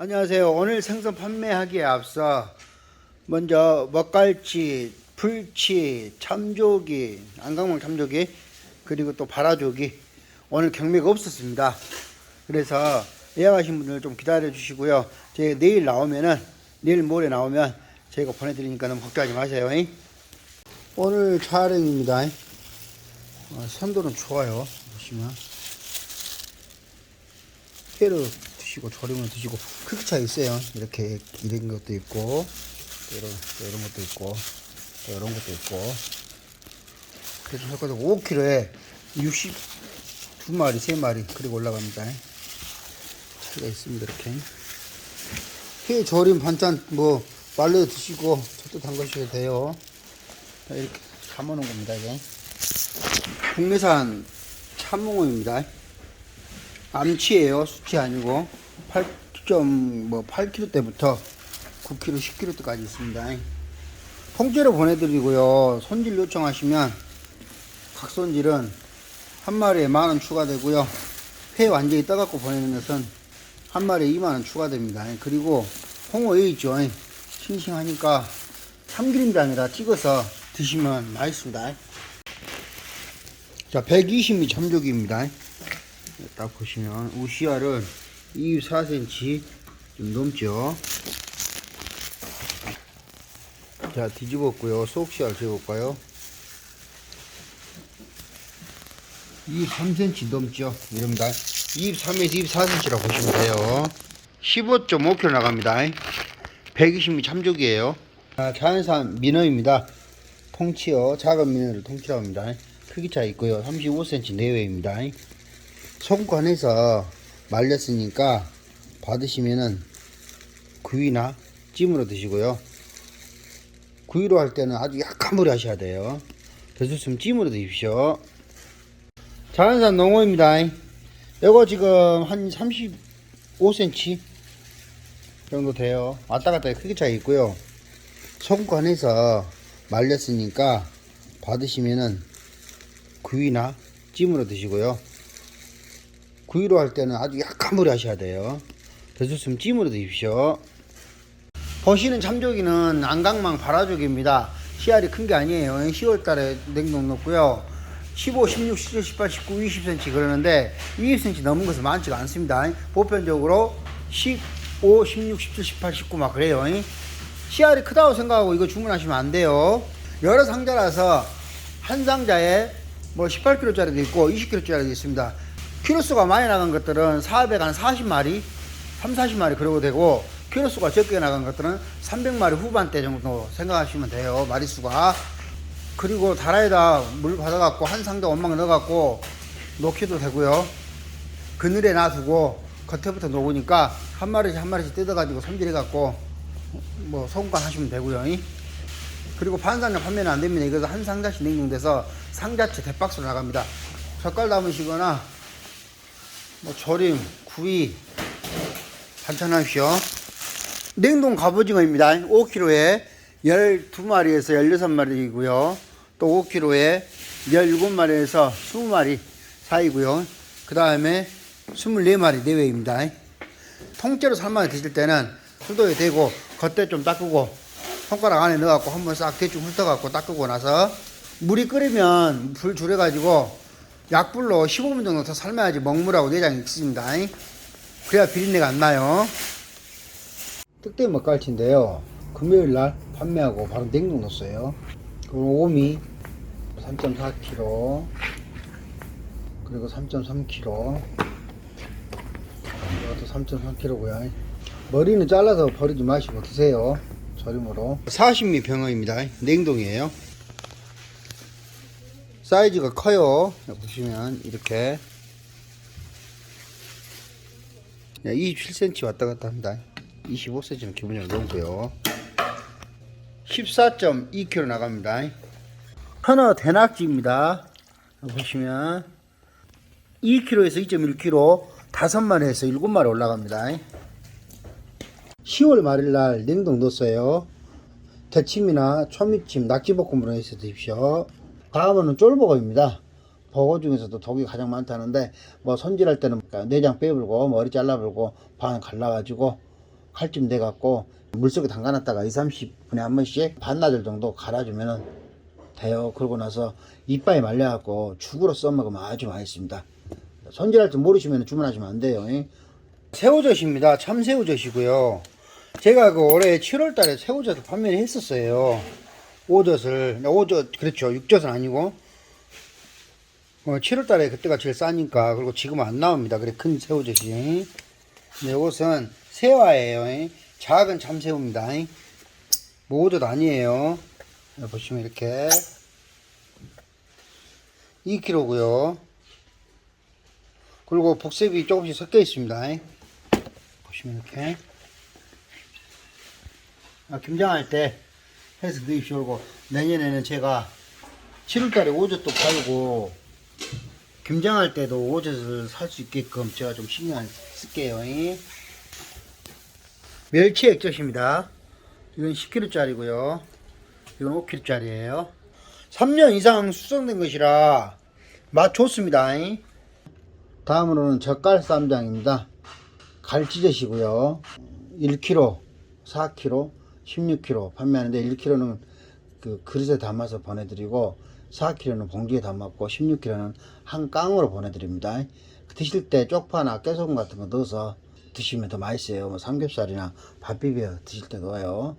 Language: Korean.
안녕하세요. 오늘 생선 판매하기에 앞서 먼저 먹갈치, 풀치, 참조기, 안강망 참조기 그리고 또 바라조기 오늘 경매가 없었습니다. 그래서 예약하신 분들 좀 기다려 주시고요. 제 내일 나오면은 내일 모레 나오면 저희가 보내드리니까 너무 걱정하지 마세요. 잉? 오늘 촬영입니다. 어, 선도는 좋아요. 보시면 회로 드시고 조림을 드시고 크기 차이 있어요. 이렇게 이런 것도 있고 또 이런 또 이런 것도 있고 또 이런 것도 있고 그래서 효과도 5kg에 62마리 3마리 그리고 올라갑니다. 차이가 있습니다. 이렇게 회 조림 반찬 뭐 말려 드시고 저도 담그셔도 돼요. 자, 이렇게 담아놓은 겁니다. 이게 국내산 참몽어입니다. 암치예요. 수치 아니고 8.뭐 8kg 때부터 9kg, 10kg 때까지 있습니다. 통째로 보내드리고요. 손질 요청하시면 각 손질은 한 마리에 만 원 추가되고요. 회 완전히 떠갖고 보내는 것은 한 마리에 2만 원 추가됩니다. 그리고 홍어 회 있죠. 싱싱하니까 참기름장에다 찍어서 드시면 맛있습니다. 자, 120mm 참조기입니다. 딱 보시면 우시알은 24cm 좀 넘죠. 자 뒤집었고요. 속시알 재볼까요? 23cm 넘죠. 이럽니다. 23에서 24cm라고 보시면 돼요. 15.5kg 나갑니다. 120mm 참조기예요. 자, 자연산 민어입니다. 통치어 작은 민어를 통치라고 합니다. 크기 차 있고요. 35cm 내외입니다. 손관에서 말렸으니까 받으시면은 구이나 찜으로 드시고요. 구이로 할 때는 아주 약한 불에 하셔야 돼요. 드셨으면 찜으로 드십시오. 자연산 농어입니다. 요거 지금 한 35cm 정도 돼요. 왔다 갔다 크기 차이 있고요. 손관에서 말렸으니까 받으시면은 구이나 찜으로 드시고요. 구이로 할 때는 아주 약한 불에 하셔야 돼요. 드셨으면 찜으로 드십시오. 보시는 참조기는 안강망 바라조기입니다. 씨알이 큰 게 아니에요. 10월 달에 냉동 넣고요. 15, 16, 17, 18, 19, 20cm 그러는데 20cm 넘은 것은 많지가 않습니다. 보편적으로 15, 16, 17, 18, 19 막 그래요. 씨알이 크다고 생각하고 이거 주문하시면 안 돼요. 여러 상자라서 한 상자에 뭐 18kg짜리도 있고 20kg짜리도 있습니다. 키로수가 많이 나간 것들은 400, 한 40마리, 3, 40마리 그러고 되고, 키로수가 적게 나간 것들은 300마리 후반대 정도 생각하시면 돼요. 마리수가. 그리고 다라에다 물 받아갖고 한 상자 원망 넣어갖고 놓기도 되고요. 그늘에 놔두고 겉에부터 녹으니까 한 마리씩 한 마리씩 뜯어가지고 손질해갖고 뭐 소금간 하시면 되고요. 그리고 반상자 판매는 안 됩니다. 이것은 한 상자씩 냉동돼서 상자째 대박스로 나갑니다. 젓갈 담으시거나 뭐 조림, 구이 반찬하십시오. 냉동 갑오징어입니다. 5kg에 12마리에서 16마리이고요. 또 5kg에 17마리에서 20마리 사이고요. 그 다음에 24마리 내외입니다. 통째로 삶아 드실 때는 수도에 대고 겉에 좀 닦고 손가락 안에 넣어갖고 한번 싹 대충 훑어갖고 닦고 나서 물이 끓으면 불 줄여가지고 약불로 15분 정도 더 삶아야지 먹물하고 내장이 익습니다. 그래야 비린내가 안 나요. 특대 먹갈치인데요. 금요일 날 판매하고 바로 냉동 넣었어요. 그리고 오미 3.4kg 그리고 3.3kg 이것도 3.3kg고요. 머리는 잘라서 버리지 마시고 드세요. 조림으로. 40미 병어입니다. 냉동이에요. 사이즈가 커요. 보시면 이렇게 27cm 왔다 갔다 합니다. 25cm는 기본적으로 넘고요. 14.2kg 나갑니다. 하나 대낙지입니다. 보시면 2kg에서 2.1kg 다섯 마리 에서 일곱 마리 올라갑니다. 10월 말일 날 냉동 넣었어요. 대침이나 초미침, 낙지볶음으로 해서 드십시오. 다음은 쫄보고입니다. 버거 중에서도 독이 가장 많다는데 뭐 손질할 때는 내장 빼불고 머리 잘라불고 반 갈라가지고 칼집 내갖고 물속에 담가놨다가 2, 30분에 한 번씩 반나절 정도 갈아주면은 돼요. 그러고 나서 이빨이 말려갖고 죽으로 써먹으면 아주 맛있습니다. 손질할 줄 모르시면 주문하시면 안 돼요. 잉? 새우젓입니다. 참새우젓이고요. 제가 그 올해 7월 달에 새우젓을 판매를 했었어요. 오젓을, 오젓, 그렇죠. 육젓은 아니고. 어, 7월 달에 그때가 제일 싸니까. 그리고 지금은 안 나옵니다. 그래, 큰 새우젓이. 네, 이것은 새와예요. 잉? 작은 참새우입니다. 잉? 뭐 오젓 아니에요. 보시면 이렇게. 2kg고요. 그리고 복습이 조금씩 섞여 있습니다. 잉? 보시면 이렇게. 아, 김장할 때 해서 넣으시오. 고 내년에는 제가 7월달에 오젓도 팔고 김장할 때도 오젓을 살 수 있게끔 제가 좀 신경 쓸게요. 잉? 멸치 액젓입니다. 이건 10kg짜리고요. 이건 5kg짜리예요. 3년 이상 숙성된 것이라 맛 좋습니다. 잉? 다음으로는 젓갈 쌈장입니다. 갈치젓이고요. 1kg, 4kg, 16kg 판매하는데 1kg는 그 그릇에 담아서 보내드리고 4kg는 봉지에 담았고 16kg는 한 깡으로 보내드립니다. 드실 때 쪽파나 깨소금 같은 거 넣어서 드시면 더 맛있어요. 뭐 삼겹살이나 밥 비벼 드실 때 넣어요.